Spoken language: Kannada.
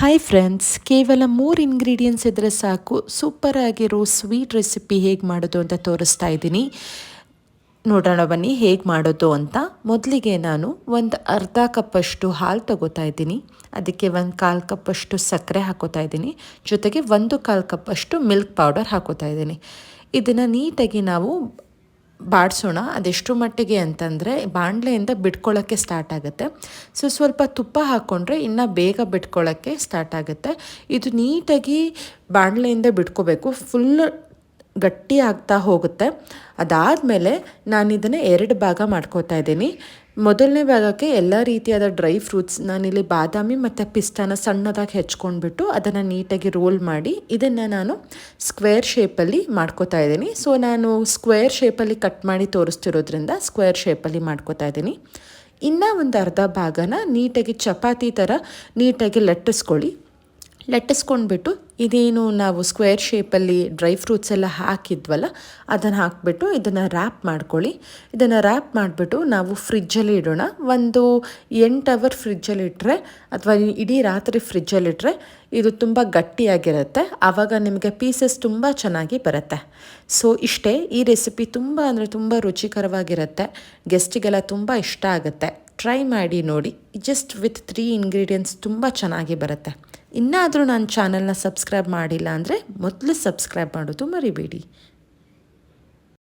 ಹಾಯ್ ಫ್ರೆಂಡ್ಸ್ ಕೇವಲ ಮೂರು ಇಂಗ್ರೀಡಿಯೆಂಟ್ಸ್ ಇದ್ದರೆ ಸಾಕು. ಸೂಪರ್ ಆಗಿರೋ ಸ್ವೀಟ್ ರೆಸಿಪಿ ಹೇಗೆ ಮಾಡೋದು ಅಂತ ತೋರಿಸ್ತಾ ಇದ್ದೀನಿ. ನೋಡೋಣ ಬನ್ನಿ ಹೇಗೆ ಮಾಡೋದು ಅಂತ. ಮೊದಲಿಗೆ ನಾನು ಒಂದು ಅರ್ಧ ಕಪ್ಪಷ್ಟು ಹಾಲು ತಗೋತಾ ಇದ್ದೀನಿ. ಅದಕ್ಕೆ ಒಂದು ಕಾಲು ಕಪ್ಪಷ್ಟು ಸಕ್ಕರೆ ಹಾಕೋತಾ ಇದ್ದೀನಿ. ಜೊತೆಗೆ ಒಂದು ಕಾಲು ಕಪ್ಪಷ್ಟು ಮಿಲ್ಕ್ ಪೌಡರ್ ಹಾಕೋತಾ ಇದ್ದೀನಿ. ಇದನ್ನು ನೀಟಾಗಿ ನಾವು ಬಾಡಿಸೋಣ. ಅದೆಷ್ಟು ಮಟ್ಟಿಗೆ ಅಂತಂದರೆ ಬಾಣಲೆಯಿಂದ ಬಿಟ್ಕೊಳ್ಳೋಕ್ಕೆ ಸ್ಟಾರ್ಟ್ ಆಗುತ್ತೆ. ಸೊ ಸ್ವಲ್ಪ ತುಪ್ಪ ಹಾಕ್ಕೊಂಡ್ರೆ ಇನ್ನು ಬೇಗ ಬಿಟ್ಕೊಳ್ಳೋಕ್ಕೆ ಸ್ಟಾರ್ಟ್ ಆಗುತ್ತೆ. ಇದು ನೀಟಾಗಿ ಬಾಣಲೆಯಿಂದ ಬಿಟ್ಕೋಬೇಕು. ಫುಲ್ ಗಟ್ಟಿ ಆಗ್ತಾ ಹೋಗುತ್ತೆ. ಅದಾದಮೇಲೆ ನಾನು ಇದನ್ನು ಎರಡು ಭಾಗ ಮಾಡ್ಕೋತಾ ಇದ್ದೀನಿ. ಮೊದಲನೇ ಭಾಗಕ್ಕೆ ಎಲ್ಲ ರೀತಿಯಾದ ಡ್ರೈ ಫ್ರೂಟ್ಸ್, ನಾನಿಲ್ಲಿ ಬಾದಾಮಿ ಮತ್ತು ಪಿಸ್ತಾನ ಸಣ್ಣದಾಗಿ ಹೆಚ್ಕೊಂಡ್ಬಿಟ್ಟು ಅದನ್ನು ನೀಟಾಗಿ ರೋಲ್ ಮಾಡಿ ಇದನ್ನು ನಾನು ಸ್ಕ್ವೇರ್ ಶೇಪಲ್ಲಿ ಮಾಡ್ಕೋತಾ ಇದ್ದೀನಿ. ಸೊ ನಾನು ಸ್ಕ್ವೇರ್ ಶೇಪಲ್ಲಿ ಕಟ್ ಮಾಡಿ ತೋರಿಸ್ತಿರೋದ್ರಿಂದ ಸ್ಕ್ವೇರ್ ಶೇಪಲ್ಲಿ ಮಾಡ್ಕೋತಾ ಇದ್ದೀನಿ. ಇನ್ನೂ ಒಂದು ಅರ್ಧ ಭಾಗನ ನೀಟಾಗಿ ಚಪಾತಿ ಥರ ನೀಟಾಗಿ ಲಟ್ಟಿಸ್ಕೊಳ್ಳಿ. ಲಟ್ಟಿಸ್ಕೊಂಡ್ಬಿಟ್ಟು ಇದೇನು ನಾವು ಸ್ಕ್ವೇರ್ ಶೇಪಲ್ಲಿ ಡ್ರೈ ಫ್ರೂಟ್ಸ್ ಎಲ್ಲ ಹಾಕಿದ್ವಲ್ಲ, ಅದನ್ನು ಹಾಕಿಬಿಟ್ಟು ಇದನ್ನು ರ್ಯಾಪ್ ಮಾಡ್ಕೊಳ್ಳಿ. ಇದನ್ನು ರ್ಯಾಪ್ ಮಾಡಿಬಿಟ್ಟು ನಾವು ಫ್ರಿಜ್ಜಲ್ಲಿ ಇಡೋಣ. ಒಂದು ಎಂಟು ಅವರ್ ಫ್ರಿಜ್ಜಲ್ಲಿ ಇಟ್ಟರೆ ಅಥವಾ ಇಡೀ ರಾತ್ರಿ ಫ್ರಿಜ್ಜಲ್ಲಿಟ್ಟರೆ ಇದು ತುಂಬ ಗಟ್ಟಿಯಾಗಿರುತ್ತೆ. ಆವಾಗ ನಿಮಗೆ ಪೀಸಸ್ ತುಂಬ ಚೆನ್ನಾಗಿ ಬರುತ್ತೆ. ಸೊ, ಇಷ್ಟೇ ಈ ರೆಸಿಪಿ ತುಂಬ ಅಂದರೆ ತುಂಬ ರುಚಿಕರವಾಗಿರುತ್ತೆ. ಗೆಸ್ಟಿಗೆಲ್ಲ ತುಂಬ ಇಷ್ಟ ಆಗುತ್ತೆ. ಟ್ರೈ ಮಾಡಿ ನೋಡಿ. ಜಸ್ಟ್ ವಿತ್ ತ್ರೀ ಇಂಗ್ರೀಡಿಯೆಂಟ್ಸ್ ತುಂಬ ಚೆನ್ನಾಗಿ ಬರುತ್ತೆ. ಇನ್ನಾದರೂ ನನ್ನ ಚಾನಲ್ನ ಸಬ್ಸ್ಕ್ರೈಬ್ ಮಾಡಿಲ್ಲ ಅಂದರೆ ಮೊದಲು ಸಬ್ಸ್ಕ್ರೈಬ್ ಮಾಡೋದು ಮರಿಬೇಡಿ.